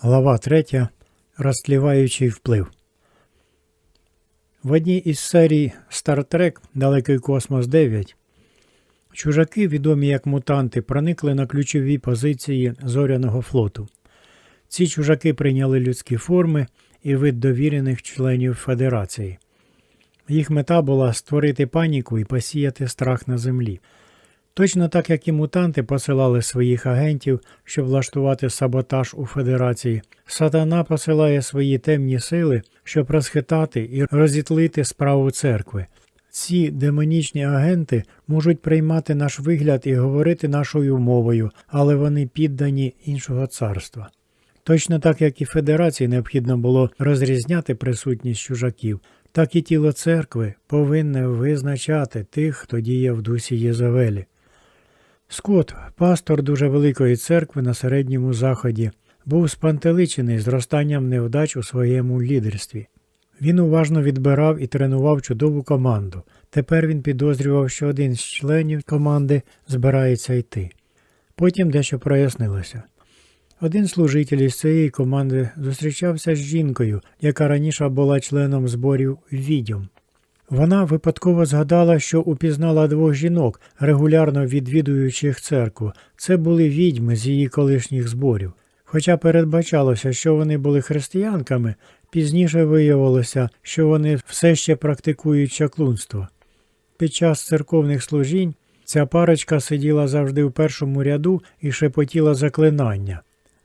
Глава 3. Розтліваючий вплив. В одній із серій Star Trek Далекий космос 9 чужаки, відомі як мутанти, проникли на ключові позиції зоряного флоту. Ці чужаки прийняли людські форми і вид довірених членів Федерації. Їх мета була створити паніку і посіяти страх на землі. Точно так, як і мутанти посилали своїх агентів, щоб влаштувати саботаж у Федерації, сатана посилає свої темні сили, щоб розхитати і розітлити справу церкви. Ці демонічні агенти можуть приймати наш вигляд і говорити нашою мовою, але вони піддані іншого царства. Точно так, як і Федерації необхідно було розрізняти присутність чужаків, так і тіло церкви повинне визначати тих, хто діє в дусі Єзавелі. Скот, пастор дуже великої церкви на середньому заході, був спантеличений зростанням невдач у своєму лідерстві. Він уважно відбирав і тренував чудову команду. Тепер він підозрював, що один з членів команди збирається йти. Потім дещо прояснилося. Один служитель із цієї команди зустрічався з жінкою, яка раніше була членом зборів відьом. Вона випадково згадала, що упізнала двох жінок, регулярно відвідуючих церкву. Це були відьми з її колишніх зборів. Хоча передбачалося, що вони були християнками, пізніше виявилося, що вони все ще практикують чаклунство. Під час церковних служінь ця парочка сиділа завжди в першому ряду і шепотіла заклинання.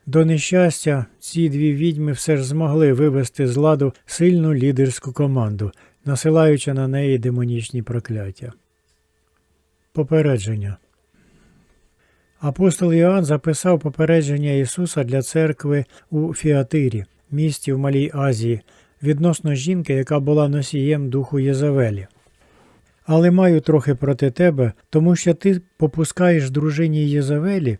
До нещастя, ці дві відьми все ж змогли вивести з ладу сильну лідерську команду, насилаючи на неї демонічні прокляття. Попередження Апостол Іоанн записав попередження Ісуса для церкви у Фіатирі, місті в Малій Азії, відносно жінки, яка була носієм духу Єзавелі. Але маю трохи проти тебе, тому що ти попускаєш дружині Єзавелі,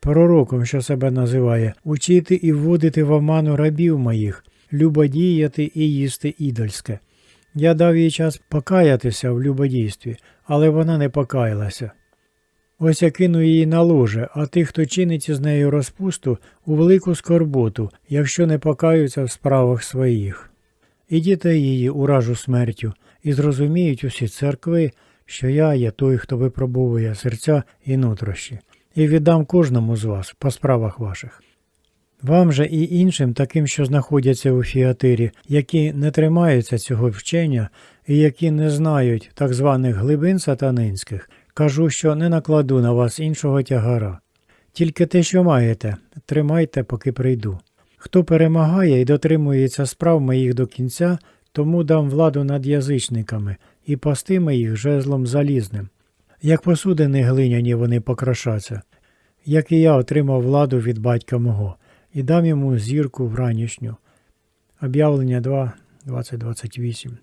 пророком, що себе називає, учити і вводити в оману рабів моїх, любодіяти і їсти ідольське. Я дав їй час покаятися в любодійстві, але вона не покаялася. Ось я кину її на ложе, а тих, хто чинить із нею розпусту, у велику скорботу, якщо не покаються в справах своїх. І дітей її уражу смертю, і зрозуміють усі церкви, що я є той, хто випробовує серця і нутрощі, і віддам кожному з вас по справах ваших. Вам же і іншим, таким, що знаходяться у фіатирі, які не тримаються цього вчення і які не знають так званих глибин сатанинських, кажу, що не накладу на вас іншого тягара. Тільки те, що маєте, тримайте, поки прийду. Хто перемагає і дотримується справ моїх до кінця, тому дам владу над язичниками і пастиме їх жезлом залізним. Як посудини глиняні вони покрошаться, як і я отримав владу від батька мого, і дам йому зірку вранішню. Об'явлення 2, 2028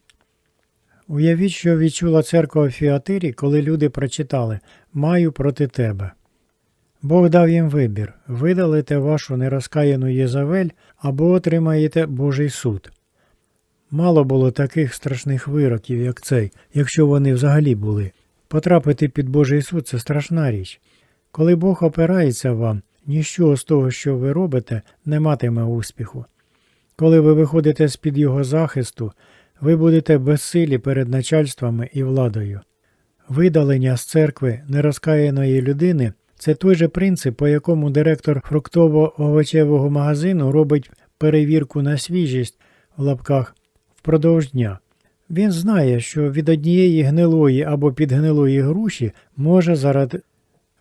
Уявіть, що відчула церква у Фіатирі, коли люди прочитали Маю проти тебе. Бог дав їм вибір видалите вашу нерозкаяну Єзавель або отримаєте Божий суд. Мало було таких страшних вироків, як цей, якщо вони взагалі були. Потрапити під Божий суд це страшна річ. Коли Бог опирається вам, ніщо з того, що ви робите, не матиме успіху. Коли ви виходите з-під його захисту, ви будете безсилі перед начальствами і владою. Видалення з церкви нерозкаяної людини це той же принцип, по якому директор фруктово-овочевого магазину робить перевірку на свіжість в лапках впродовж дня. Він знає, що від однієї гнилої або підгнилої груші може, зарад...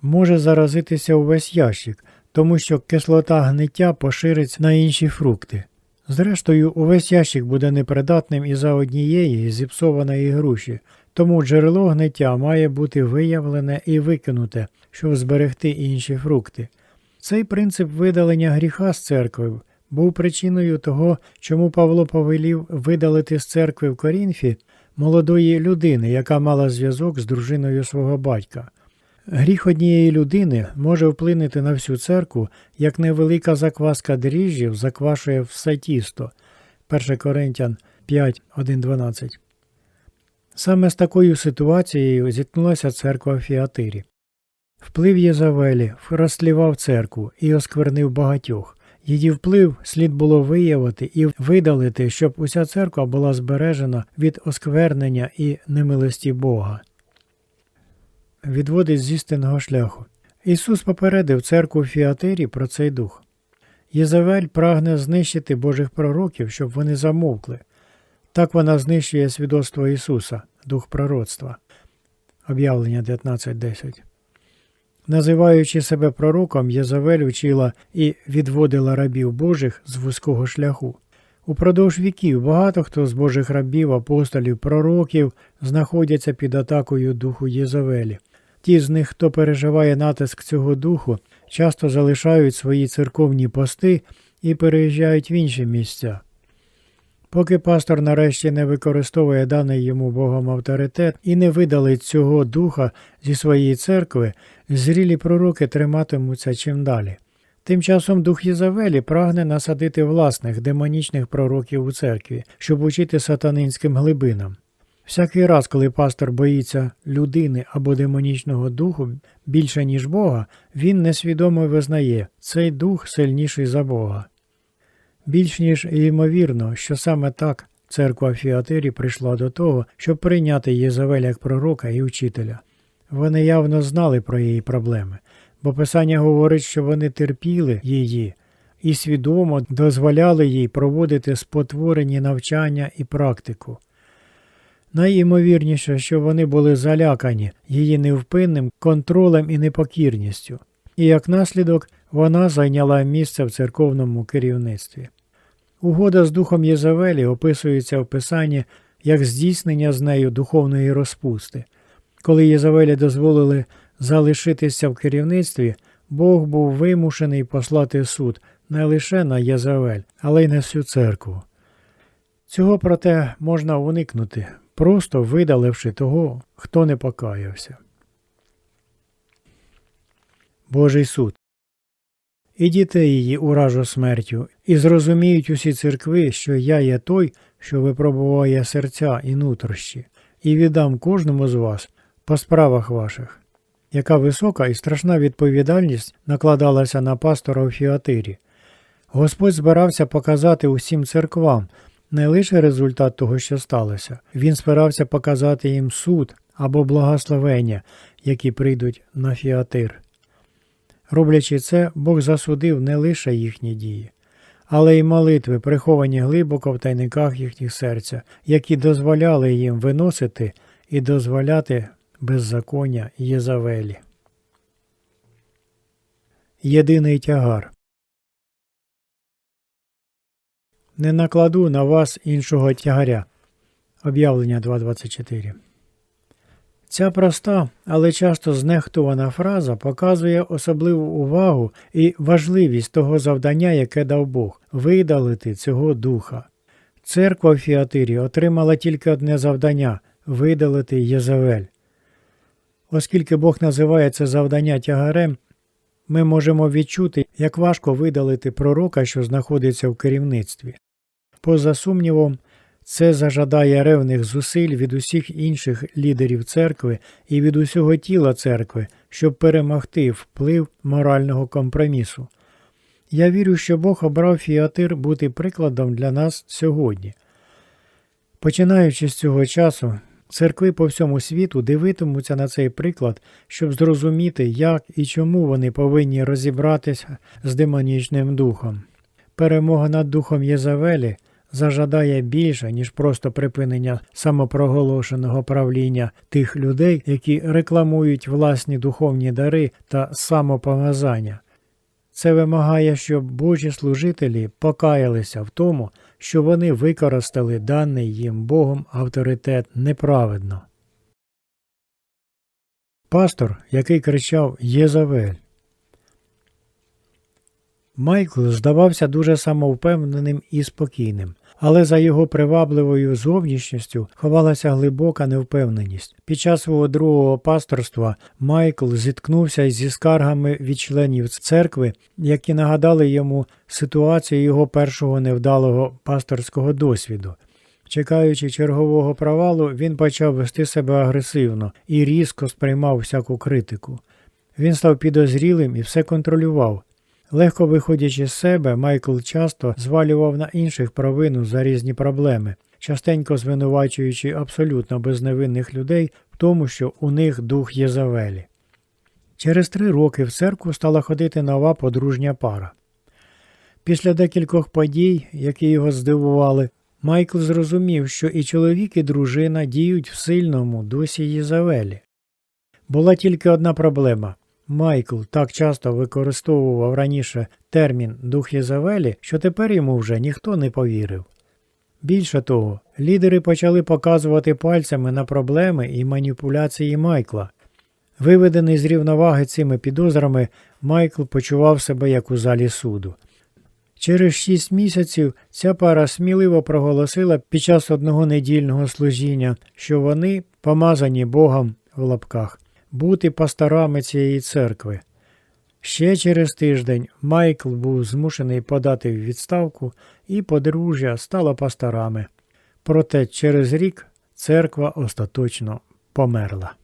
може заразитися увесь ящик, тому що кислота гниття пошириться на інші фрукти. Зрештою, увесь ящик буде непридатним і за однієї зіпсованої груші, тому джерело гниття має бути виявлене і викинуте, щоб зберегти інші фрукти. Цей принцип видалення гріха з церкви був причиною того, чому Павло повелів видалити з церкви в Корінфі молодої людини, яка мала зв'язок з дружиною свого батька. Гріх однієї людини може вплинути на всю церкву, як невелика закваска дріжджів заквашує все тісто. 1 Коринтян 5, 1, 12. Саме з такою ситуацією зіткнулася церква в Фіатирі. Вплив Єзавелі розслівав церкву і осквернив багатьох. Її вплив слід було виявити і видалити, щоб уся церква була збережена від осквернення і немилості Бога. Відводить з істинного шляху. Ісус попередив церкву Фіатирі про цей дух. Єзавель прагне знищити Божих пророків, щоб вони замовкли. Так вона знищує свідоцтво Ісуса, дух пророцтва. Об'явлення 19.10. Називаючи себе пророком, Єзавель учила і відводила рабів Божих з вузького шляху. Упродовж віків багато хто з Божих рабів, апостолів, пророків знаходяться під атакою духу Єзавелі. Ті з них, хто переживає натиск цього духу, часто залишають свої церковні пости і переїжджають в інші місця. Поки пастор нарешті не використовує даний йому Богом авторитет і не видалить цього духа зі своєї церкви, зрілі пророки триматимуться чим далі. Тим часом дух Єзавелі прагне насадити власних демонічних пророків у церкві, щоб учити сатанинським глибинам. Всякий раз, коли пастор боїться людини або демонічного духу більше, ніж Бога, він несвідомо визнає, цей дух сильніший за Бога. Більш ніж ймовірно, що саме так церква Фіатирі прийшла до того, щоб прийняти Єзавель як пророка і учителя. Вони явно знали про її проблеми, бо Писання говорить, що вони терпіли її і свідомо дозволяли їй проводити спотворені навчання і практику. Найімовірніше, що вони були залякані її невпинним контролем і непокірністю, і як наслідок вона зайняла місце в церковному керівництві. Угода з духом Єзавелі описується в Писанні як здійснення з нею духовної розпусти. Коли Єзавелі дозволили залишитися в керівництві, Бог був вимушений послати суд не лише на Єзавель, але й на всю церкву. Цього проте можна уникнути, просто видаливши того, хто не покаявся. Божий суд. І дітей її уражу смертю, і зрозуміють усі церкви, що я є той, що випробуває серця і нутрощі, і віддам кожному з вас по справах ваших. Яка висока і страшна відповідальність накладалася на пастора у Фіатирі. Господь збирався показати усім церквам не лише результат того, що сталося, він збирався показати їм суд або благословення, які прийдуть на Фіатир. Роблячи це, Бог засудив не лише їхні дії, але й молитви, приховані глибоко в тайниках їхніх серця, які дозволяли їм виносити і дозволяти беззаконня Єзавелі. Єдиний тягар Не накладу на вас іншого тягаря. Об'явлення 2.24 Ця проста, але часто знехтувана фраза показує особливу увагу і важливість того завдання, яке дав Бог видалити цього духа. Церква в Фіатирі отримала тільки одне завдання видалити Єзавель. Оскільки Бог називає це завдання тягарем, ми можемо відчути, як важко видалити пророка, що знаходиться в керівництві. Поза сумнівом, це зажадає ревних зусиль від усіх інших лідерів церкви і від усього тіла церкви, щоб перемогти вплив морального компромісу. Я вірю, що Бог обрав Фіатир бути прикладом для нас сьогодні. Починаючи з цього часу, церкви по всьому світу дивитимуться на цей приклад, щоб зрозуміти, як і чому вони повинні розібратися з демонічним духом. Перемога над духом Єзавелі зажадає більше, ніж просто припинення самопроголошеного правління тих людей, які рекламують власні духовні дари та самопомазання. Це вимагає, щоб Божі служителі покаялися в тому, що вони використали даний їм Богом авторитет неправедно. Пастор, який кричав Єзавель. Майкл здавався дуже самовпевненим і спокійним, але за його привабливою зовнішністю ховалася глибока невпевненість. Під час свого другого пасторства Майкл зіткнувся зі скаргами від членів церкви, які нагадали йому ситуацію його першого невдалого пасторського досвіду. Чекаючи чергового провалу, він почав вести себе агресивно і різко сприймав всяку критику. Він став підозрілим і все контролював. Легко виходячи з себе, Майкл часто звалював на інших провину за різні проблеми, частенько звинувачуючи абсолютно безневинних людей в тому, що у них дух Єзавелі. Через три роки в церкву стала ходити нова подружня пара. Після декількох подій, які його здивували, Майкл зрозумів, що і чоловік, і дружина діють в сильному дусі Єзавелі. Була тільки одна проблема. Майкл так часто використовував раніше термін дух Єзавелі, що тепер йому вже ніхто не повірив. Більше того, лідери почали показувати пальцями на проблеми і маніпуляції Майкла. Виведений з рівноваги цими підозрами, Майкл почував себе як у залі суду. Через шість місяців ця пара сміливо проголосила під час одного недільного служіння, що вони помазані Богом в лапках бути пасторами цієї церкви. Ще через тиждень Майкл був змушений подати в відставку, і подружжя стало пасторами. Проте через рік церква остаточно померла.